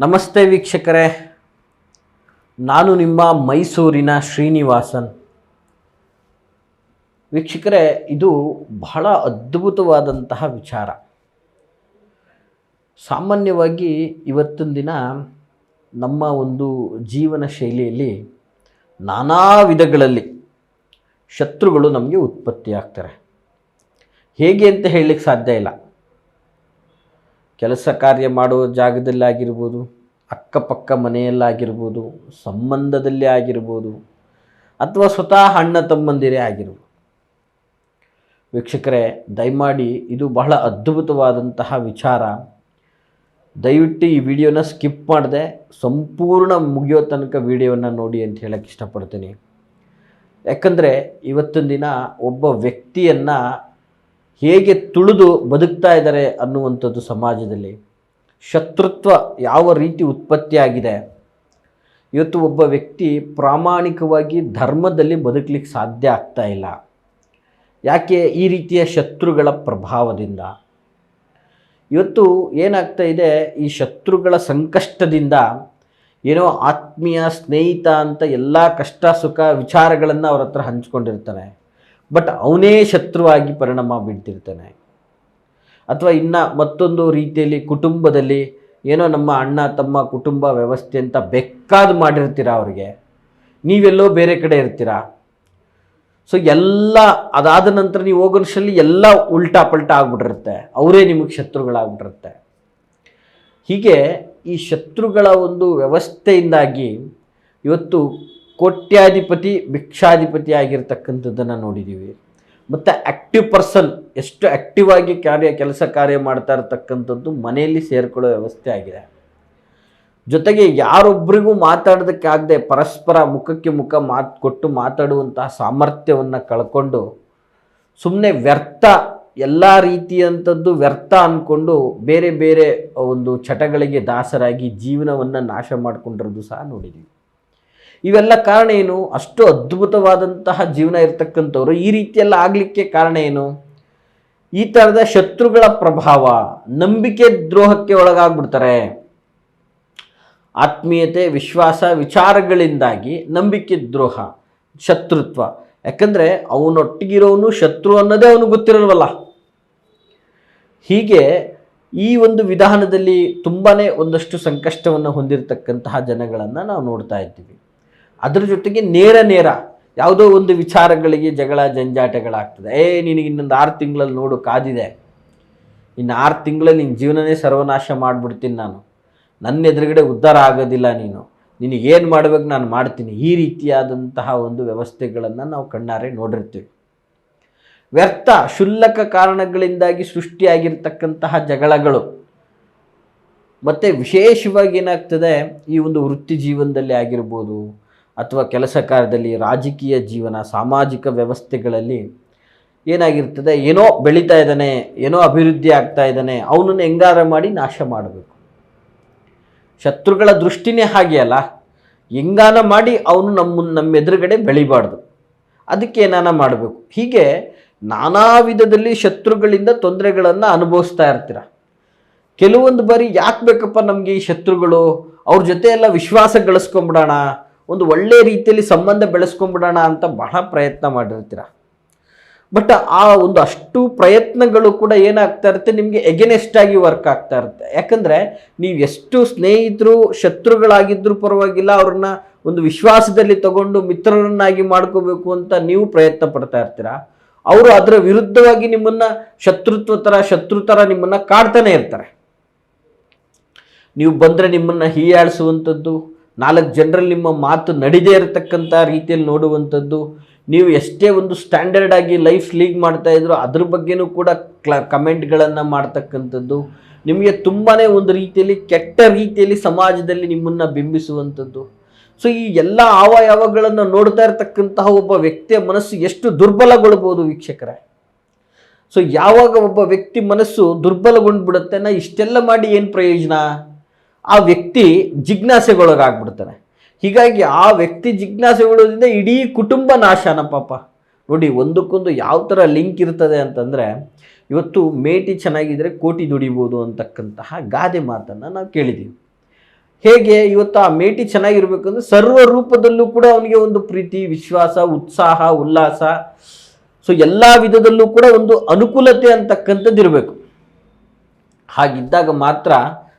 ನಮಸ್ತೆ ವೀಕ್ಷಕರೇ. ನಾನು ನಿಮ್ಮ ಮೈಸೂರಿನ ಶ್ರೀನಿವಾಸನ್. ವೀಕ್ಷಕರೇ, ಇದು ಬಹಳ ಅದ್ಭುತವಾದಂತಹ ವಿಚಾರ. ಸಾಮಾನ್ಯವಾಗಿ ಇವತ್ತಿನ ದಿನ ನಮ್ಮ ಒಂದು ಜೀವನ ಶೈಲಿಯಲ್ಲಿ ನಾನಾ ವಿಧಗಳಲ್ಲಿ ಶತ್ರುಗಳು ನಮಗೆ ಉತ್ಪತ್ತಿಯಾಗ್ತಾರೆ. ಹೇಗೆ ಅಂತ ಹೇಳಲಿಕ್ಕೆ ಸಾಧ್ಯ ಇಲ್ಲ. ಕೆಲಸ ಕಾರ್ಯ ಮಾಡುವ ಜಾಗದಲ್ಲಿ ಆಗಿರ್ಬೋದು, ಅಕ್ಕಪಕ್ಕ ಮನೆಯಲ್ಲಾಗಿರ್ಬೋದು ಸಂಬಂಧದಲ್ಲಿ ಆಗಿರ್ಬೋದು, ಅಥವಾ ಸ್ವತಃ ಅಣ್ಣ ತಮ್ಮಂದಿರೇ ಆಗಿರ್ಬೋದು. ವೀಕ್ಷಕರೇ, ದಯಮಾಡಿ ಇದು ಬಹಳ ಅದ್ಭುತವಾದಂತಹ ವಿಚಾರ. ದಯವಿಟ್ಟು ಈ ವಿಡಿಯೋನ ಸ್ಕಿಪ್ ಮಾಡದೆ ಸಂಪೂರ್ಣ ಮುಗಿಯೋ ತನಕ ವಿಡಿಯೋನ ನೋಡಿ ಅಂತ ಹೇಳಕ್ಕೆ ಇಷ್ಟಪಡ್ತೀನಿ. ಯಾಕಂದರೆ ಇವತ್ತಿನ ದಿನ ಒಬ್ಬ ವ್ಯಕ್ತಿಯನ್ನು ಹೇಗೆ ತುಳಿದು ಬದುಕ್ತಾ ಇದ್ದಾರೆ ಅನ್ನುವಂಥದ್ದು ಸಮಾಜದಲ್ಲಿ ಶತ್ರುತ್ವ ಯಾವ ರೀತಿ ಉತ್ಪತ್ತಿಯಾಗಿದೆ? ಇವತ್ತು ಒಬ್ಬ ವ್ಯಕ್ತಿ ಪ್ರಾಮಾಣಿಕವಾಗಿ ಧರ್ಮದಲ್ಲಿ ಬದುಕಲಿಕ್ಕೆ ಸಾಧ್ಯ ಆಗ್ತಾ ಇಲ್ಲ. ಯಾಕೆ ಈ ರೀತಿಯ ಶತ್ರುಗಳ ಪ್ರಭಾವದಿಂದ? ಇವತ್ತು ಏನಾಗ್ತಾ ಇದೆ? ಈ ಶತ್ರುಗಳ ಸಂಕಷ್ಟದಿಂದ ಏನೋ ಆತ್ಮೀಯ ಸ್ನೇಹಿತ ಅಂತ ಎಲ್ಲ ಕಷ್ಟ ಸುಖ ವಿಚಾರಗಳನ್ನು ಅವ್ರ ಹತ್ರ ಹಂಚ್ಕೊಂಡಿರ್ತಾನೆ ಬಟ್ ಅವನೇ ಶತ್ರುವಾಗಿ ಪರಿಣಾಮ ಬೀಳ್ತಿರ್ತಾನೆ ಅಥವಾ ಇನ್ನು ಮತ್ತೊಂದು ರೀತಿಯಲ್ಲಿ ಕುಟುಂಬದಲ್ಲಿ ಏನೋ ನಮ್ಮ ಅಣ್ಣ, ತಮ್ಮ ಕುಟುಂಬ ವ್ಯವಸ್ಥೆ ಅಂತ ಬೆಕ್ಕಾದ ಮಾಡಿರ್ತೀರ ಅವರಿಗೆ? ನೀವೆಲ್ಲೋ ಬೇರೆ ಕಡೆ ಇರ್ತೀರ? ಸೊ ಎಲ್ಲ ಅದಾದ ನಂತರ ನೀವು ಹೋಗೋಷ್ಟರಲ್ಲಿ ಎಲ್ಲ ಉಲ್ಟಾ ಪಲ್ಟಾ ಆಗ್ಬಿಟ್ಟಿರುತ್ತೆ. ಅವರೇ ನಿಮಗೆ ಶತ್ರುಗಳಾಗ್ಬಿಟ್ಟಿರುತ್ತೆ. ಹೀಗೆ ಈ ಶತ್ರುಗಳ ಒಂದು ವ್ಯವಸ್ಥೆಯಿಂದಾಗಿ ಇವತ್ತು ಕೋಟ್ಯಾಧಿಪತಿ, ಭಿಕ್ಷಾಧಿಪತಿ ಆಗಿರ್ತಕ್ಕಂಥದ್ದನ್ನು ನೋಡಿದ್ದೀವಿ ಮತ್ತು ಆ್ಯಕ್ಟಿವ್ ಪರ್ಸನ್ ಎಷ್ಟು ಆ್ಯಕ್ಟಿವ್ ಆಗಿ ಕಾರ್ಯ, ಕೆಲಸ ಕಾರ್ಯ ಮಾಡ್ತಾ ಇರತಕ್ಕಂಥದ್ದು ಮನೆಯಲ್ಲಿ ಸೇರಿಕೊಳ್ಳೋ ವ್ಯವಸ್ಥೆ ಆಗಿದೆ. ಜೊತೆಗೆ ಯಾರೊಬ್ಬರಿಗೂ ಮಾತಾಡೋದಕ್ಕಾಗದೆ ಪರಸ್ಪರ ಮುಖಕ್ಕೆ ಮುಖ ಮಾತು, ಕೊಟ್ಟು ಮಾತಾಡುವಂತಹ ಸಾಮರ್ಥ್ಯವನ್ನು ಕಳ್ಕೊಂಡು ಸುಮ್ಮನೆ ವ್ಯರ್ಥ, ಎಲ್ಲ ರೀತಿಯಂಥದ್ದು ವ್ಯರ್ಥ ಅಂದ್ಕೊಂಡು ಬೇರೆ ಬೇರೆ ಒಂದು ಚಟಗಳಿಗೆ ದಾಸರಾಗಿ ಜೀವನವನ್ನು ನಾಶ ಮಾಡಿಕೊಂಡಿರೋದು ಸಹ ನೋಡಿದ್ದೀವಿ ಇವೆಲ್ಲ ಕಾರಣ ಏನು? ಅಷ್ಟು ಅದ್ಭುತವಾದಂತಹ ಜೀವನ ಇರತಕ್ಕಂಥವ್ರು ಈ ರೀತಿಯೆಲ್ಲ ಆಗಲಿಕ್ಕೆ ಕಾರಣ ಏನು? ಈ ಥರದ ಶತ್ರುಗಳ ಪ್ರಭಾವ, ನಂಬಿಕೆ ದ್ರೋಹಕ್ಕೆ ಒಳಗಾಗ್ಬಿಡ್ತಾರೆ. ಆತ್ಮೀಯತೆ, ವಿಶ್ವಾಸ, ವಿಚಾರಗಳಿಂದಾಗಿ ನಂಬಿಕೆ ದ್ರೋಹ, ಶತ್ರುತ್ವ. ಯಾಕಂದರೆ ಅವನೊಟ್ಟಿಗಿರೋನು ಶತ್ರು ಅನ್ನೋದೇ ಅವನು ಗೊತ್ತಿರಲ್ವಲ್ಲ. ಹೀಗೆ ಈ ಒಂದು ವಿಧಾನದಲ್ಲಿ ತುಂಬಾ ಒಂದಷ್ಟು ಸಂಕಷ್ಟವನ್ನು ಹೊಂದಿರತಕ್ಕಂತಹ ಜನಗಳನ್ನು ನಾವು ನೋಡ್ತಾ ಇದ್ದೀವಿ. ಅದ್ರ ಜೊತೆಗೆ ನೇರ ನೇರ ಯಾವುದೋ ಒಂದು ವಿಚಾರಗಳಿಗೆ ಜಗಳ ಜಂಜಾಟಗಳಾಗ್ತದೆ. ಏ ನಿನಗೆ ಇನ್ನೊಂದು ಆರು ತಿಂಗಳಲ್ಲಿ ನೋಡು, ಕಾದಿದೆ. ಇನ್ನು ಆರು ತಿಂಗಳಲ್ಲಿ ನಿನ್ನ ಜೀವನನೇ ಸರ್ವನಾಶ ಮಾಡಿಬಿಡ್ತೀನಿ ನಾನು. ನನ್ನ ಎದುರುಗಡೆ ಉದ್ಧಾರ ಆಗೋದಿಲ್ಲ ನೀನು. ನಿನಗೇನು ಮಾಡಬೇಕು ನಾನು ಮಾಡ್ತೀನಿ. ಈ ರೀತಿಯಾದಂತಹ ಒಂದು ವ್ಯವಸ್ಥೆಗಳನ್ನು ನಾವು ಕಣ್ಣಾರೆ ನೋಡಿರ್ತೀವಿ. ವ್ಯರ್ಥ ಶುಲ್ಲಕ ಕಾರಣಗಳಿಂದಾಗಿ ಸೃಷ್ಟಿಯಾಗಿರ್ತಕ್ಕಂತಹ ಜಗಳಗಳು. ಮತ್ತು ವಿಶೇಷವಾಗಿ ಏನಾಗ್ತದೆ, ಈ ಒಂದು ವೃತ್ತಿ ಜೀವನದಲ್ಲಿ ಆಗಿರ್ಬೋದು ಅಥವಾ ಕೆಲಸ ಕಾರ್ಯದಲ್ಲಿ ರಾಜಕೀಯ ಜೀವನ, ಸಾಮಾಜಿಕ ವ್ಯವಸ್ಥೆಗಳಲ್ಲಿ ಏನಾಗಿರ್ತದೆ, ಏನೋ ಬೆಳೀತಾ ಇದ್ದಾನೆ, ಏನೋ ಅಭಿವೃದ್ಧಿ ಆಗ್ತಾ ಇದ್ದಾನೆ, ಅವನನ್ನು ಹೆಂಗಾರ ಮಾಡಿ ನಾಶ ಮಾಡಬೇಕು. ಶತ್ರುಗಳ ದೃಷ್ಟಿನೇ ಹಾಗೆ ಅಲ್ಲ ಹೆಂಗಾನ ಮಾಡಿ ಅವನು ನಮ್ಮ ನಮ್ಮ ಎದುರುಗಡೆ ಬೆಳಿಬಾರ್ದು. ಅದಕ್ಕೆ ಏನಾನ ಮಾಡಬೇಕು. ಹೀಗೆ ನಾನಾ ವಿಧದಲ್ಲಿ ಶತ್ರುಗಳಿಂದ ತೊಂದರೆಗಳನ್ನು ಅನುಭವಿಸ್ತಾ ಇರ್ತೀರ. ಕೆಲವೊಂದು ಬಾರಿ ಯಾಕೆ ಬೇಕಪ್ಪ ನಮಗೆ ಈ ಶತ್ರುಗಳು? ಅವ್ರ ಜೊತೆ ಎಲ್ಲ ವಿಶ್ವಾಸ ಗಳಿಸ್ಕೊಂಬಿಡೋಣ. ಒಂದು ಒಳ್ಳೆ ರೀತಿಯಲ್ಲಿ ಸಂಬಂಧ ಬೆಳೆಸ್ಕೊಂಡ್ಬಿಡೋಣ ಅಂತ ಬಹಳ ಪ್ರಯತ್ನ ಮಾಡಿರ್ತೀರ. ಬಟ್ ಆ ಒಂದು ಅಷ್ಟು ಪ್ರಯತ್ನಗಳು ಕೂಡ ಏನಾಗ್ತಾ ಇರುತ್ತೆ, ನಿಮಗೆ ಎಗೆನೆಸ್ಟ್ ಆಗಿ ವರ್ಕ್ ಆಗ್ತಾ ಇರುತ್ತೆ. ಯಾಕಂದರೆ ನೀವು ಎಷ್ಟು ಸ್ನೇಹಿತರು ಶತ್ರುಗಳಾಗಿದ್ದರೂ ಪರವಾಗಿಲ್ಲ, ಅವ್ರನ್ನ ಒಂದು ವಿಶ್ವಾಸದಲ್ಲಿ ತಗೊಂಡು ಮಿತ್ರರನ್ನಾಗಿ ಮಾಡ್ಕೋಬೇಕು ಅಂತ ನೀವು ಪ್ರಯತ್ನ ಪಡ್ತಾ ಇರ್ತೀರ. ಅವರು ಅದರ ವಿರುದ್ಧವಾಗಿ ನಿಮ್ಮನ್ನ ಶತ್ರುತ್ವ ಥರ ಶತ್ರು ಥರ ನಿಮ್ಮನ್ನು ಕಾಡ್ತಾನೆ ಇರ್ತಾರೆ. ನೀವು ಬಂದರೆ ನಿಮ್ಮನ್ನು ಹೀಯಾಳಿಸುವಂಥದ್ದು ನಾಲ್ಕು ಜನರಲ್ಲಿ ನಿಮ್ಮ ಮಾತು ನಡಿದೇ ಇರತಕ್ಕಂಥ ರೀತಿಯಲ್ಲಿ ನೋಡುವಂಥದ್ದು, ನೀವು ಎಷ್ಟೇ ಒಂದು ಸ್ಟ್ಯಾಂಡರ್ಡ್ ಆಗಿ ಲೈಫ್ ಲೀಗ್ ಮಾಡ್ತಾ ಇದ್ರು ಅದ್ರ ಬಗ್ಗೆನೂ ಕೂಡ ಕ್ಲ ಕಮೆಂಟ್ಗಳನ್ನು ಮಾಡ್ತಕ್ಕಂಥದ್ದು, ನಿಮಗೆ ತುಂಬಾ ಒಂದು ರೀತಿಯಲ್ಲಿ ಕೆಟ್ಟ ರೀತಿಯಲ್ಲಿ ಸಮಾಜದಲ್ಲಿ ನಿಮ್ಮನ್ನು ಬಿಂಬಿಸುವಂಥದ್ದು. ಸೊ ಈ ಎಲ್ಲ ಆವಯವಗಳನ್ನು ನೋಡ್ತಾ ಇರತಕ್ಕಂತಹ ಒಬ್ಬ ವ್ಯಕ್ತಿಯ ಮನಸ್ಸು ಎಷ್ಟು ದುರ್ಬಲಗೊಳ್ಬೋದು ವೀಕ್ಷಕರೇ? ಸೊ ಯಾವಾಗ ಒಬ್ಬ ವ್ಯಕ್ತಿ ಮನಸ್ಸು ದುರ್ಬಲಗೊಂಡ್ಬಿಡುತ್ತೆ ನಾ ಇಷ್ಟೆಲ್ಲ ಮಾಡಿ ಏನು ಪ್ರಯೋಜನ? ಆ ವ್ಯಕ್ತಿ ಜಿಜ್ಞಾಸೆಗೊಳಗಾಗ್ಬಿಡ್ತಾನೆ. ಹೀಗಾಗಿ ಆ ವ್ಯಕ್ತಿ ಜಿಜ್ಞಾಸೆಗೊಳ್ಳೋದ್ರಿಂದ ಇಡೀ ಕುಟುಂಬ ನಾಶನ ಪಾಪ. ನೋಡಿ, ಒಂದಕ್ಕೊಂದು ಯಾವ ಥರ ಲಿಂಕ್ ಇರ್ತದೆ ಅಂತಂದರೆ, ಇವತ್ತು ಮೇಟಿ ಚೆನ್ನಾಗಿದ್ದರೆ ಕೋಟಿ ದುಡಿಬೋದು ಅಂತಕ್ಕಂತಹ ಗಾದೆ ಮಾತನ್ನು ನಾವು ಕೇಳಿದ್ದೀವಿ ಹೇಗೆ ಇವತ್ತು ಆ ಮೇಟಿ ಚೆನ್ನಾಗಿರ್ಬೇಕಂದ್ರೆ ಸರ್ವ ರೂಪದಲ್ಲೂ ಕೂಡ ಅವನಿಗೆ ಒಂದು ಪ್ರೀತಿ, ವಿಶ್ವಾಸ, ಉತ್ಸಾಹ, ಉಲ್ಲಾಸ. ಸೊ ಎಲ್ಲ ವಿಧದಲ್ಲೂ ಕೂಡ ಒಂದು ಅನುಕೂಲತೆ ಅಂತಕ್ಕಂಥದ್ದು ಇರಬೇಕು ಹಾಗಿದ್ದಾಗ ಮಾತ್ರ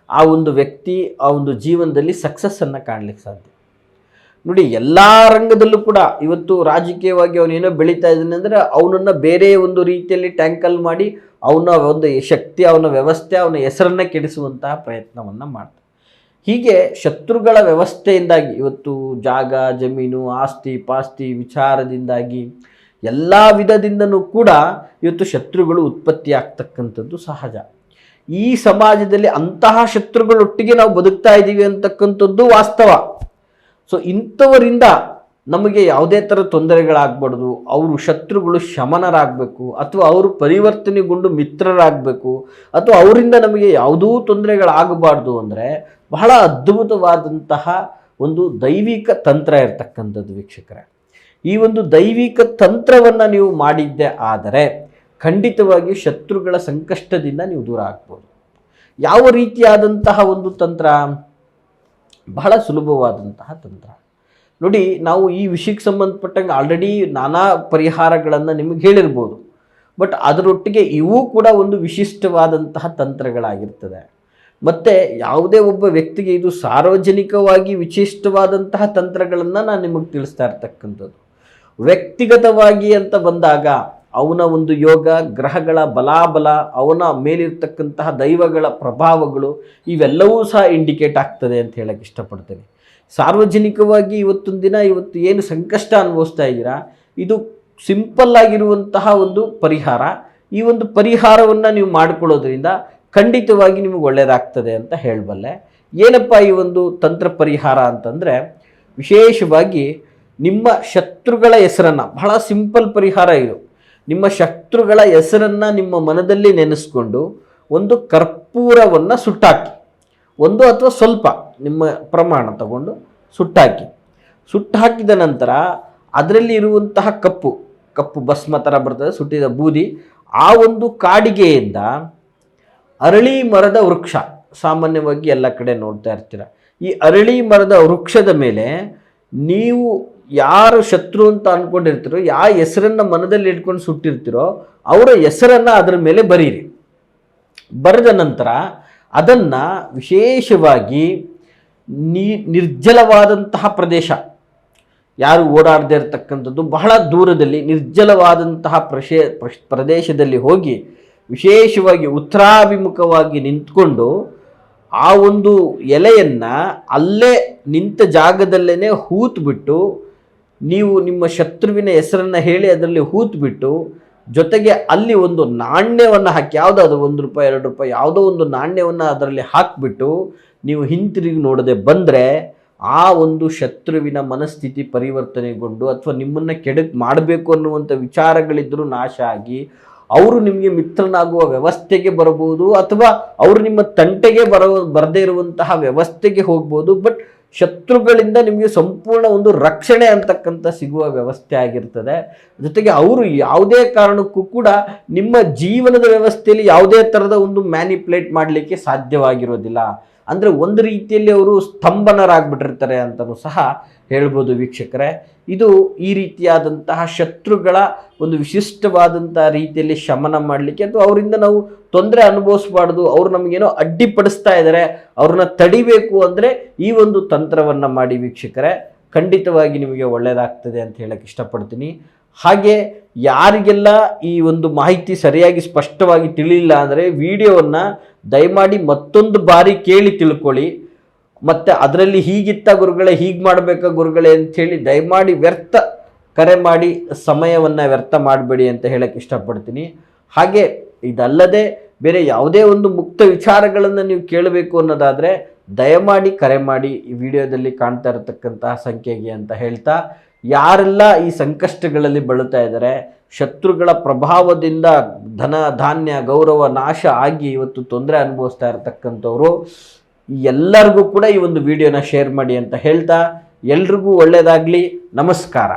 ಆ ಒಂದು ವ್ಯಕ್ತಿ ಆ ಒಂದು ಜೀವನದಲ್ಲಿ ಸಕ್ಸಸ್ಸನ್ನು ಕಾಣಲಿಕ್ಕೆ ಸಾಧ್ಯ. ನೋಡಿ, ಎಲ್ಲ ರಂಗದಲ್ಲೂ ಕೂಡ ಇವತ್ತು ರಾಜಕೀಯವಾಗಿ ಅವನೇನೋ ಬೆಳೀತಾ ಇದ್ದಾನೆ ಅಂದರೆ ಅವನನ್ನು ಬೇರೆ ಒಂದು ರೀತಿಯಲ್ಲಿ ಟ್ಯಾಂಕಲ್ ಮಾಡಿ ಅವನ ಒಂದು ಶಕ್ತಿ, ಅವನ ವ್ಯವಸ್ಥೆ, ಅವನ ಹೆಸರನ್ನು ಕೆಡಿಸುವಂತಹ ಪ್ರಯತ್ನವನ್ನು ಮಾಡ್ತಾನೆ. ಹೀಗೆ ಶತ್ರುಗಳ ವ್ಯವಸ್ಥೆಯಿಂದಾಗಿ ಇವತ್ತು ಜಾಗ, ಜಮೀನು, ಆಸ್ತಿ, ಪಾಸ್ತಿ, ವಿಚಾರದಿಂದಾಗಿ ಎಲ್ಲ ವಿಧದಿಂದನೂ ಕೂಡ ಇವತ್ತು ಶತ್ರುಗಳು ಉತ್ಪತ್ತಿ ಆಗ್ತಕ್ಕಂಥದ್ದು ಸಹಜ. ಈ ಸಮಾಜದಲ್ಲಿ ಅಂತಹ ಶತ್ರುಗಳೊಟ್ಟಿಗೆ ನಾವು ಬದುಕ್ತಾ ಇದ್ದೀವಿ ಅಂತಕ್ಕಂಥದ್ದು ವಾಸ್ತವ. ಸೊ ಇಂಥವರಿಂದ ನಮಗೆ ಯಾವುದೇ ಥರ ತೊಂದರೆಗಳಾಗಬಾರ್ದು, ಅವರು ಶತ್ರುಗಳು ಶಮನರಾಗಬೇಕು, ಅಥವಾ ಅವರು ಪರಿವರ್ತನೆಗೊಂಡು ಮಿತ್ರರಾಗಬೇಕು, ಅಥವಾ ಅವರಿಂದ ನಮಗೆ ಯಾವುದೂ ತೊಂದರೆಗಳಾಗಬಾರ್ದು ಅಂದರೆ ಬಹಳ ಅದ್ಭುತವಾದಂತಹ ಒಂದು ದೈವಿಕ ತಂತ್ರ ಇರತಕ್ಕಂಥದ್ದು ವೀಕ್ಷಕರೇ. ಈ ಒಂದು ದೈವಿಕ ತಂತ್ರವನ್ನು ನೀವು ಮಾಡಿದ್ದೆ ಆದರೆ ಖಂಡಿತವಾಗಿ ಶತ್ರುಗಳ ಸಂಕಷ್ಟದಿಂದ ನೀವು ದೂರ ಆಗ್ಬೋದು. ಯಾವ ರೀತಿಯಾದಂತಹ ಒಂದು ತಂತ್ರ? ಬಹಳ ಸುಲಭವಾದಂತಹ ತಂತ್ರ. ನೋಡಿ, ನಾವು ಈ ವಿಷಯಕ್ಕೆ ಸಂಬಂಧಪಟ್ಟಂಗೆ ಆಲ್ರೆಡಿ ನಾನಾ ಪರಿಹಾರಗಳನ್ನು ನಿಮಗೆ ಹೇಳಿರ್ಬೋದು. ಬಟ್ ಅದರೊಟ್ಟಿಗೆ ಇವು ಕೂಡ ಒಂದು ವಿಶಿಷ್ಟವಾದಂತಹ ತಂತ್ರಗಳಾಗಿರ್ತದೆ. ಮತ್ತು ಯಾವುದೇ ಒಬ್ಬ ವ್ಯಕ್ತಿಗೆ ಇದು ಸಾರ್ವಜನಿಕವಾಗಿ ವಿಶಿಷ್ಟವಾದಂತಹ ತಂತ್ರಗಳನ್ನು ನಾನು ನಿಮಗೆ ತಿಳಿಸ್ತಾ ಇರ್ತಕ್ಕಂಥದ್ದು. ವ್ಯಕ್ತಿಗತವಾಗಿ ಅಂತ ಬಂದಾಗ ಅವನ ಒಂದು ಯೋಗ, ಗ್ರಹಗಳ ಬಲಾಬಲ, ಅವನ ಮೇಲಿರ್ತಕ್ಕಂತಹ ದೈವಗಳ ಪ್ರಭಾವಗಳು ಇವೆಲ್ಲವೂ ಸಹ ಇಂಡಿಕೇಟ್ ಆಗ್ತದೆ ಅಂತ ಹೇಳಕ್ಕೆ ಇಷ್ಟಪಡ್ತೇನೆ. ಸಾರ್ವಜನಿಕವಾಗಿ ಇವತ್ತೊಂದು ದಿನ ಇವತ್ತು ಏನು ಸಂಕಷ್ಟ ಅನುಭವಿಸ್ತಾ ಇದ್ದೀರಾ? ಇದು ಸಿಂಪಲ್ ಆಗಿರುವಂತಹ ಒಂದು ಪರಿಹಾರ. ಈ ಒಂದು ಪರಿಹಾರವನ್ನು ನೀವು ಮಾಡಿಕೊಳ್ಳೋದ್ರಿಂದ ಖಂಡಿತವಾಗಿ ನಿಮಗೆ ಒಳ್ಳೆಯದಾಗ್ತದೆ ಅಂತ ಹೇಳಬಲ್ಲೆ. ಏನಪ್ಪ ಈ ಒಂದು ತಂತ್ರ ಪರಿಹಾರ ಅಂತಂದರೆ ವಿಶೇಷವಾಗಿ ನಿಮ್ಮ ಶತ್ರುಗಳ ಹೆಸರನ್ನು ಬಹಳ ಸಿಂಪಲ್ ಪರಿಹಾರ ಇದು. ನಿಮ್ಮ ಶತ್ರುಗಳ ಹೆಸರನ್ನು ನಿಮ್ಮ ಮನದಲ್ಲಿ ನೆನೆಸ್ಕೊಂಡು ಒಂದು ಕರ್ಪೂರವನ್ನು ಸುಟ್ಟಾಕಿ. ಒಂದು ಅಥವಾ ಸ್ವಲ್ಪ ನಿಮ್ಮ ಪ್ರಮಾಣ ತಗೊಂಡು ಸುಟ್ಟಾಕಿ. ಸುಟ್ಟಾಕಿದ ನಂತರ ಅದರಲ್ಲಿ ಇರುವಂತಹ ಕಪ್ಪು ಕಪ್ಪು ಭಸ್ಮ ಥರ ಬರ್ತದೆ, ಸುಟ್ಟಿದ ಬೂದಿ. ಆ ಒಂದು ಕಾಡಿಗೆಯಿಂದ ಅರಳಿ ಮರದ ವೃಕ್ಷ, ಸಾಮಾನ್ಯವಾಗಿ ಎಲ್ಲ ಕಡೆ ನೋಡ್ತಾ ಇರ್ತೀರ. ಈ ಅರಳಿ ಮರದ ವೃಕ್ಷದ ಮೇಲೆ ನೀವು ಯಾರು ಶತ್ರು ಅಂತ ಅಂದ್ಕೊಂಡಿರ್ತೀರೋ ಯಾವ ಹೆಸರನ್ನು ಮನದಲ್ಲಿ ಇಟ್ಕೊಂಡು ಸುಟ್ಟಿರ್ತೀರೋ, ಅವರ ಹೆಸರನ್ನು ಅದರ ಮೇಲೆ ಬರೀರಿ. ಬರೆದ ನಂತರ ಅದನ್ನು ವಿಶೇಷವಾಗಿ ನೀ, ನಿರ್ಜಲವಾದಂತಹ ಪ್ರದೇಶ, ಯಾರು ಓಡಾಡದೇ ಇರತಕ್ಕಂಥದ್ದು ಬಹಳ ದೂರದಲ್ಲಿ ನಿರ್ಜಲವಾದಂತಹ ಪ್ರಶೇ ಪ್ರದೇಶದಲ್ಲಿ ಹೋಗಿ ವಿಶೇಷವಾಗಿ ಉತ್ತರಾಭಿಮುಖವಾಗಿ ನಿಂತ್ಕೊಂಡು ಆ ಒಂದು ಎಲೆಯನ್ನು ಅಲ್ಲೇ ನಿಂತ ಜಾಗದಲ್ಲೇ ಹೂತ್ಬಿಟ್ಟು ನೀವು ನಿಮ್ಮ ಶತ್ರುವಿನ ಹೆಸರನ್ನು ಹೇಳಿ ಅದರಲ್ಲಿ ಹೂತ್ಬಿಟ್ಟು ಜೊತೆಗೆ ಅಲ್ಲಿ ಒಂದು ನಾಣ್ಯವನ್ನು ಹಾಕಿ ಅದು ಒಂದು ರೂಪಾಯಿ, ಎರಡು ರೂಪಾಯಿ, ಯಾವುದೋ ಒಂದು ನಾಣ್ಯವನ್ನು ಅದರಲ್ಲಿ ಹಾಕಿಬಿಟ್ಟು ನೀವು ಹಿಂತಿರುಗಿ ನೋಡದೆ ಬಂದರೆ ಆ ಒಂದು ಶತ್ರುವಿನ ಮನಸ್ಥಿತಿ ಪರಿವರ್ತನೆಗೊಂಡು ಅಥವಾ ನಿಮ್ಮನ್ನು ಕೆಡಕ್ ಮಾಡಬೇಕು ಅನ್ನುವಂಥ ವಿಚಾರಗಳಿದ್ದರೂ ನಾಶ ಆಗಿ ಅವರು ನಿಮಗೆ ಮಿತ್ರನಾಗುವ ವ್ಯವಸ್ಥೆಗೆ ಬರಬಹುದು ಅಥವಾ ಅವರು ನಿಮ್ಮ ತಂಟೆಗೆ ಬರೋ, ಬರದೇ ಇರುವಂತಹ ವ್ಯವಸ್ಥೆಗೆ ಹೋಗ್ಬೋದು. ಬಟ್ ಶತ್ರುಗಳಿಂದ ನಿಮಗೆ ಸಂಪೂರ್ಣ ಒಂದು ರಕ್ಷಣೆ ಅಂತಕ್ಕಂಥ ಸಿಗುವ ವ್ಯವಸ್ಥೆ ಆಗಿರ್ತದೆ. ಜೊತೆಗೆ ಅವರು ಯಾವುದೇ ಕಾರಣಕ್ಕೂ ಕೂಡ ನಿಮ್ಮ ಜೀವನದ ವ್ಯವಸ್ಥೆಯಲ್ಲಿ ಯಾವುದೇ ಥರದ ಒಂದು ಮ್ಯಾನಿಪ್ಯುಲೇಟ್ ಮಾಡಲಿಕ್ಕೆ ಸಾಧ್ಯವಾಗಿರೋದಿಲ್ಲ. ಅಂದರೆ ಒಂದು ರೀತಿಯಲ್ಲಿ ಅವರು ಸ್ತಂಭನರಾಗ್ಬಿಟ್ಟಿರ್ತಾರೆ ಅಂತಲೂ ಸಹ ಹೇಳ್ಬೋದು ವೀಕ್ಷಕರೇ. ಇದು ಈ ರೀತಿಯಾದಂತಹ ಶತ್ರುಗಳ ಒಂದು ವಿಶಿಷ್ಟವಾದಂತಹ ರೀತಿಯಲ್ಲಿ ಶಮನ ಮಾಡಲಿಕ್ಕೆ ಅಥವಾ ಅವರಿಂದ ನಾವು ತೊಂದರೆ ಅನುಭವಿಸ್ಬಾರ್ದು, ಅವರು ನಮಗೇನೋ ಅಡ್ಡಿಪಡಿಸ್ತಾ ಇದ್ದಾರೆ ಅವ್ರನ್ನ ತಡಿಬೇಕು ಅಂದರೆ ಈ ಒಂದು ತಂತ್ರವನ್ನು ಮಾಡಿ ವೀಕ್ಷಕರೇ. ಖಂಡಿತವಾಗಿ ನಿಮಗೆ ಒಳ್ಳೆಯದಾಗ್ತದೆ ಅಂತ ಹೇಳಕ್ಕೆ ಇಷ್ಟಪಡ್ತೀನಿ. ಹಾಗೆ ಯಾರಿಗೆಲ್ಲ ಈ ಒಂದು ಮಾಹಿತಿ ಸರಿಯಾಗಿ ಸ್ಪಷ್ಟವಾಗಿ ತಿಳಿಲಿಲ್ಲ ಅಂದರೆ ವಿಡಿಯೋವನ್ನು ದಯಮಾಡಿ ಮತ್ತೊಂದು ಬಾರಿ ಕೇಳಿ ತಿಳ್ಕೊಳ್ಳಿ. ಮತ್ತು ಅದರಲ್ಲಿ ಹೀಗಿತ್ತ ಗುರುಗಳೇ, ಹೀಗೆ ಮಾಡಬೇಕಾ ಗುರುಗಳೇ ಅಂಥೇಳಿ ದಯಮಾಡಿ ವ್ಯರ್ಥ ಕರೆ ಮಾಡಿ, ಸಮಯವನ್ನು ವ್ಯರ್ಥ ಮಾಡಬೇಡಿ ಅಂತ ಹೇಳಕ್ಕೆ ಇಷ್ಟಪಡ್ತೀನಿ. ಹಾಗೆ ಇದಲ್ಲದೆ ಬೇರೆ ಯಾವುದೇ ಒಂದು ಮುಕ್ತ ವಿಚಾರಗಳನ್ನು ನೀವು ಕೇಳಬೇಕು ಅನ್ನೋದಾದರೆ ದಯಮಾಡಿ ಕರೆ ಮಾಡಿ ಈ ವಿಡಿಯೋದಲ್ಲಿ ಕಾಣ್ತಾ ಇರತಕ್ಕಂತಹ ಸಂಖ್ಯೆಗೆ ಅಂತ ಹೇಳ್ತಾ, ಯಾರೆಲ್ಲ ಈ ಸಂಕಷ್ಟಗಳಲ್ಲಿ ಬಳಲ್ತಾ ಇದ್ದಾರೆ, ಶತ್ರುಗಳ ಪ್ರಭಾವದಿಂದ ಧನ ಧಾನ್ಯ ಗೌರವ ನಾಶ ಆಗಿ ಇವತ್ತು ತೊಂದರೆ ಅನುಭವಿಸ್ತಾ ಇರತಕ್ಕಂಥವ್ರು ಎಲ್ಲರಿಗೂ ಕೂಡ ಈ ಒಂದು ವಿಡಿಯೋನ ಶೇರ್ ಮಾಡಿ ಅಂತ ಹೇಳ್ತಾ ಎಲ್ರಿಗೂ ಒಳ್ಳೆಯದಾಗಲಿ ನಮಸ್ಕಾರ.